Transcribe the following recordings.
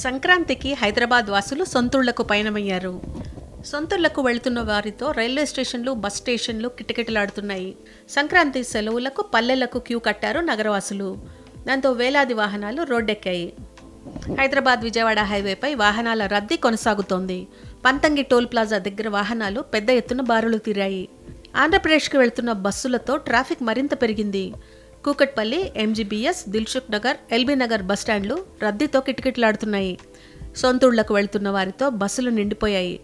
సంక్రాంతికి హైదరాబాద్ వాసులు సొంతూళ్ళకు పయనమయ్యారు. సొంతూళ్ళకు వెళుతున్న వారితో రైల్వే స్టేషన్లు బస్ స్టేషన్లు కిటకిటలాడుతున్నాయి. సంక్రాంతి సెలవులకు పల్లెలకు క్యూ కట్టారు నగరవాసులు. దాంతో వేలాది వాహనాలు రోడ్డెక్కాయి. హైదరాబాద్ విజయవాడ హైవేపై వాహనాల రద్దీ కొనసాగుతోంది. పంతంగి టోల్ ప్లాజా దగ్గర వాహనాలు పెద్ద ఎత్తున బారులు తీరాయి. ఆంధ్రప్రదేశ్కి వెళ్తున్న బస్సులతో ట్రాఫిక్ మరింత పెరిగింది. కూకట్పల్లి ఎంజీబీఎస్ దిల్సుఖ్ నగర్ ఎల్బీ నగర్ బస్టాండ్లు రద్దీతో కిటకిటలాడుతున్నాయి. సొంతూళ్ళకు వెళ్తున్న వారితో బస్సులు నిండిపోయాయి.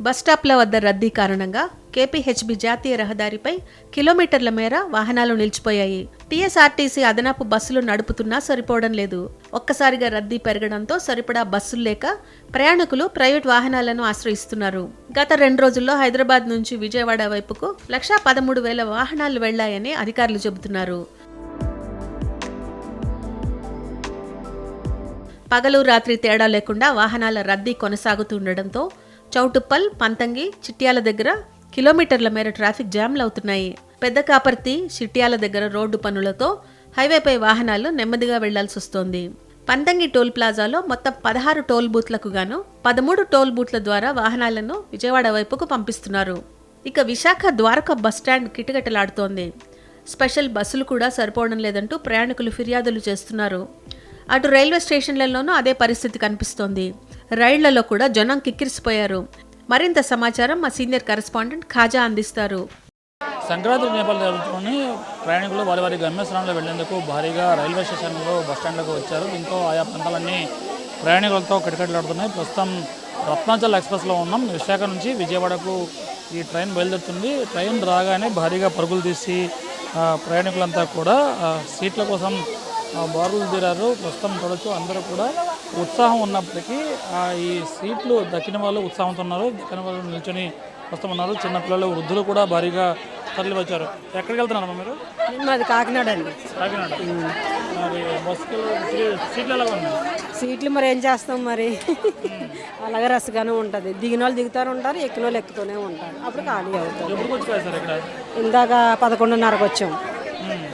బస్ స్టాప్ల వద్ద రద్దీ కారణంగా కేపీహెచ్బి జాతీయ రహదారిపై కిలోమీటర్ల మేర వాహనాలు నిలిచిపోయాయి. టీఎస్ఆర్టీసీ అదనపు బస్సులు నడుపుతున్నా సరిపోవడం లేదు. ఒక్కసారిగా రద్దీ పెరగడంతో సరిపడా బస్సులు లేక ప్రయాణికులు ప్రైవేట్ వాహనాలను ఆశ్రయిస్తున్నారు. గత రెండు రోజుల్లో హైదరాబాద్ నుంచి విజయవాడ వైపుకు లక్షా పదమూడు వేల వాహనాలు వెళ్ళాయని అధికారులు చెబుతున్నారు. పగలు రాత్రి తేడా లేకుండా వాహనాల రద్దీ కొనసాగుతుండటంతో చౌటుప్పల్ పంతంగి చిట్యాల దగ్గర కిలోమీటర్ల మేర ట్రాఫిక్ జామ్లు అవుతున్నాయి. పెద్ద కాపర్తి చిట్యాల దగ్గర రోడ్డు పనులతో హైవేపై వాహనాలు నెమ్మదిగా వెళ్ళాల్సి వస్తోంది. పంతంగి టోల్ ప్లాజాలో మొత్తం పదహారు టోల్ బూత్లకు గాను పదమూడు టోల్ బూత్ల ద్వారా వాహనాలను విజయవాడ వైపుకు పంపిస్తున్నారు. ఇక విశాఖ ద్వారక బస్టాండ్ కిటకిటలాడుతోంది. స్పెషల్ బస్సులు కూడా సరిపోవడం లేదంటూ ప్రయాణికులు ఫిర్యాదులు చేస్తున్నారు. అటు రైల్వే స్టేషన్లలోనూ అదే పరిస్థితి కనిపిస్తోంది. రైళ్ళలో కూడా జనం కిక్కిరిసిపోయారు. మరింత సమాచారం మా సీనియర్ కరెస్పాండెంట్ ఖాజా అందిస్తారు. సంక్రాంతి నేపథ్యంలో జరుపుకొని ప్రయాణికులు వారి వారి గమ్యస్థానంలో వెళ్ళేందుకు భారీగా రైల్వే స్టేషన్లో బస్టాండ్లకు వచ్చారు. దీంతో ఆయా ప్రాంతాలన్నీ ప్రయాణికులతో కటికట్లాడుతున్నాయి. ప్రస్తుతం రత్నాచల్ ఎక్స్ప్రెస్లో ఉన్నాం. విశాఖ నుంచి విజయవాడకు ఈ ట్రైన్ బయలుదేరుతుంది. ట్రైన్ రాగానే భారీగా పరుగులు తీసి ప్రయాణికులంతా కూడా సీట్ల కోసం బారులు తీరారు. ప్రస్తుతం చూడొచ్చు అందరూ కూడా ఉత్సాహం ఉన్నప్పటికీ ఆ, ఈ సీట్లు దక్కిన వాళ్ళు ఉత్సాహంతో ఉన్నారు. దక్కిన వాళ్ళు నిల్చొని ప్రస్తుతం ఉన్నారు. చిన్నపిల్లలు వృద్ధులు కూడా భారీగా తరలి వచ్చారు ఎక్కడికి వెళ్తున్నారమ్మా మీరు? మాది కాకినాడ అండి. కాకినాడ. మరి బస్సుకి సీ- సీట్లు ఎలా ఉన్నాయి? సీట్లు మరి ఏం చేస్తాం మరి? అలాగే రసగానే ఉంటుంది. దిగిన వాళ్ళు దిగుతారు ఉంటారు ఎక్కిన వాళ్ళు ఎక్కుతూనే ఉంటారు. అప్పుడు ఖాళీ అవుతుంది. ఎప్పుడు వచ్చారు ఇక్కడ? ఇందాక పదకొండున్నరకు వచ్చాం.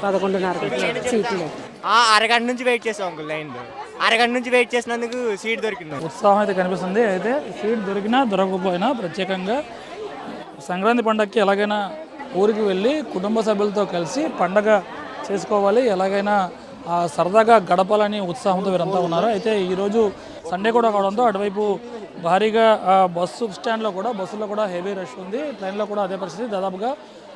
పదకొండున్నరకు వచ్చాం. సీట్లు. అరగంట నుంచి వెయిట్ చేసాం అంకుల్ లైన్లో అరగంట నుంచి వెయిట్ చేసినందుకు సీట్ దొరికింది? ఉత్సాహం అయితే కనిపిస్తుంది. అయితే సీట్ దొరికినా దొరకకపోయినా ప్రత్యేకంగా సంక్రాంతి పండగకి ఎలాగైనా ఊరికి వెళ్ళి కుటుంబ సభ్యులతో కలిసి పండగ చేసుకోవాలి. ఎలాగైనా సరదాగా గడపాలని ఉత్సాహంతో వీరంతా ఉన్నారు. అయితే ఈరోజు సండే కూడా కావడంతో అటువైపు భారీగా బస్సు స్టాండ్లో కూడా బస్సులో కూడా హెవీ రష్ ఉంది. ట్రైన్లో కూడా అదే పరిస్థితి. దాదాపుగా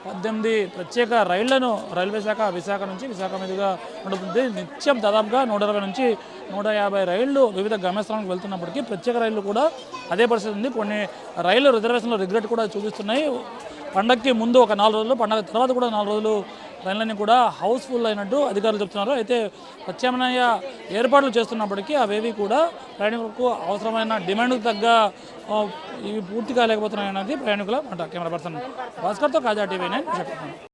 పద్దెనిమిది ప్రత్యేక రైళ్ళను రైల్వే శాఖ విశాఖ నుంచి విశాఖ మీదుగా నడుపుతుంది. నిత్యం దాదాపుగా నూట ఇరవై నుంచి నూట యాభై రైళ్ళు వివిధ గమ్యస్థానాలకు వెళ్తున్నప్పటికీ ప్రత్యేక రైళ్ళు కూడా అదే పరిస్థితి ఉంది. కొన్ని రైళ్ళు రిజర్వేషన్లో రిగ్రెట్ కూడా చూపిస్తున్నాయి. పండగకి ముందు ఒక నాలుగు రోజులు పండగ తర్వాత కూడా నాలుగు రోజులు ట్రైన్లన్నీ కూడా హౌస్ఫుల్ అయినట్టు అధికారులు చెప్తున్నారు. అయితే ప్రత్యామ్నాయ ఏర్పాట్లు చేస్తున్నప్పటికీ అవేవి కూడా ప్రయాణికులకు అవసరమైన డిమాండ్కు తగ్గ ఇవి పూర్తిగా లేకపోతున్నాయి అనేది ప్రయాణికుల మాట. కెమెరా పర్సన్ భాస్కర్తో కాజా టీవీ నేను